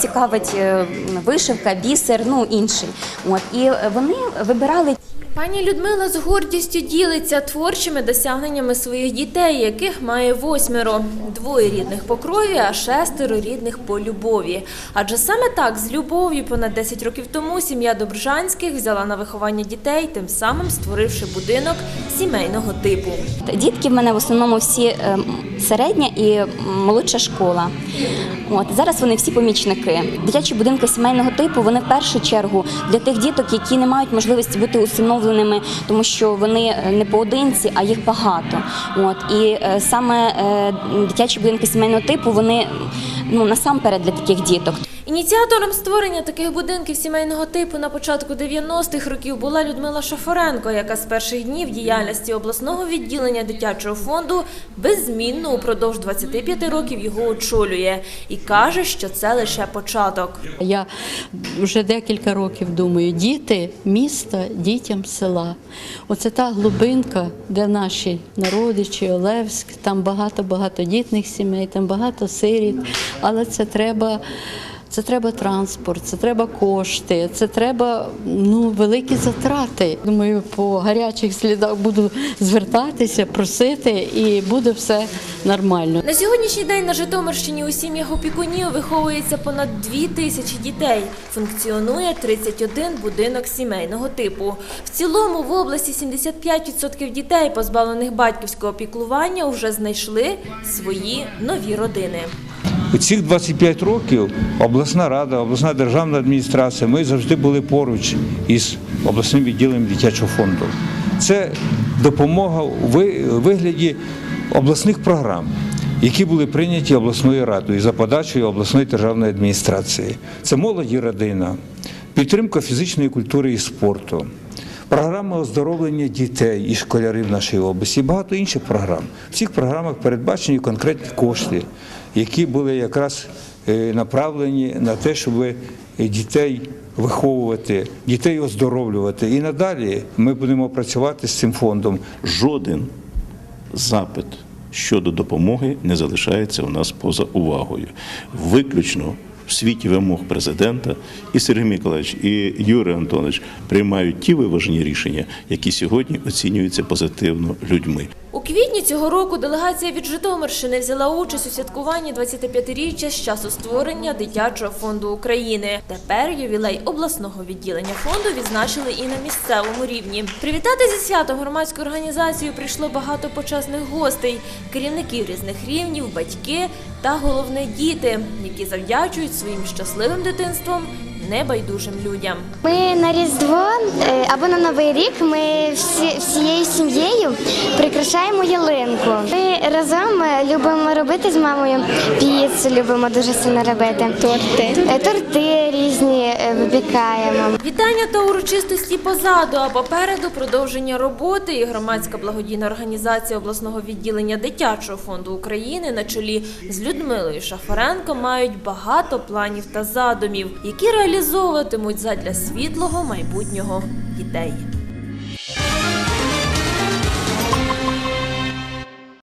цікавить е, вишивка, бісер, ну інший. От і вони вибирали Пані Людмила з гордістю ділиться творчими досягненнями своїх дітей, яких має восьмеро. Двоє рідних по крові, а шестеро рідних по любові. Адже саме так, з любов'ю понад 10 років тому сім'я Добржанських взяла на виховання дітей, тим самим створивши будинок сімейного типу. Дітки в мене в основному всі е, середня і молодша школа. От зараз вони всі помічники. Дитячі будинки сімейного типу вони в першу чергу для тих діток, які не мають можливості бути усиновленими, тому що вони е, не поодинці, а їх багато. От і е, саме е, дитячі будинки сімейного типу вони ну насамперед для таких діток. Ініціатором створення таких будинків сімейного типу на початку 90-х років була Людмила Шафоренко, яка з перших днів діяльності обласного відділення дитячого фонду беззмінно упродовж 25 років його очолює і каже, що це лише початок. Я вже декілька років думаю, діти міста дітям села. Оце та глибинка, де наші народичі, Олевськ, там багато багатодітних сімей, там багато сиріт, але це треба. Це треба транспорт, це треба кошти, це треба ну великі затрати. Думаю, по гарячих слідах буду звертатися, просити, і буде все нормально. На сьогоднішній день на Житомирщині у сім'ях опікунів виховується понад 2 тисячі дітей. Функціонує 31 будинок сімейного типу. В цілому в області 75% дітей, позбавлених батьківського опіклування, вже знайшли свої нові родини. У цих 25 років обласна рада, обласна державна адміністрація, ми завжди були поруч із обласним відділенням дитячого фонду. Це допомога у вигляді обласних програм, які були прийняті обласною радою за подачею обласної державної адміністрації. Це молодь і родина, підтримка фізичної культури і спорту. Програма оздоровлення дітей і школярів нашої області, і багато інших програм. В цих програмах передбачені конкретні кошти, які були якраз е, направлені на те, щоб дітей виховувати, дітей оздоровлювати. І надалі ми будемо працювати з цим фондом. жоден запит щодо допомоги не залишається у нас поза увагою. Виключно в світі вимог президента і Сергій Миколаївич, і Юрій Антонович приймають ті виважені рішення, які сьогодні оцінюються позитивно людьми. У квітні цього року делегація від Житомирщини взяла участь у святкуванні 25-річчя з часу створення дитячого фонду України. Тепер ювілей обласного відділення фонду відзначили і на місцевому рівні. Привітати зі святом громадську організацію прийшло багато почесних гостей, керівників різних рівнів, батьки та головне діти, які завдячують своїм щасливим дитинством небайдужим людям. Ми на Різдво е, або на Новий рік ми всі, всією сім'єю прикрашаємо ялинку. Ми разом е, любимо робити з мамою піцу, любимо дуже сильно робити. Торти. Торти різні е, випікаємо. Вітання та урочистості позаду, а попереду продовження роботи і громадська благодійна організація обласного відділення дитячого фонду України на чолі з Людмилою Шафаренко мають багато планів та задумів, які реалізовуватимуть задля світлого майбутнього дітей.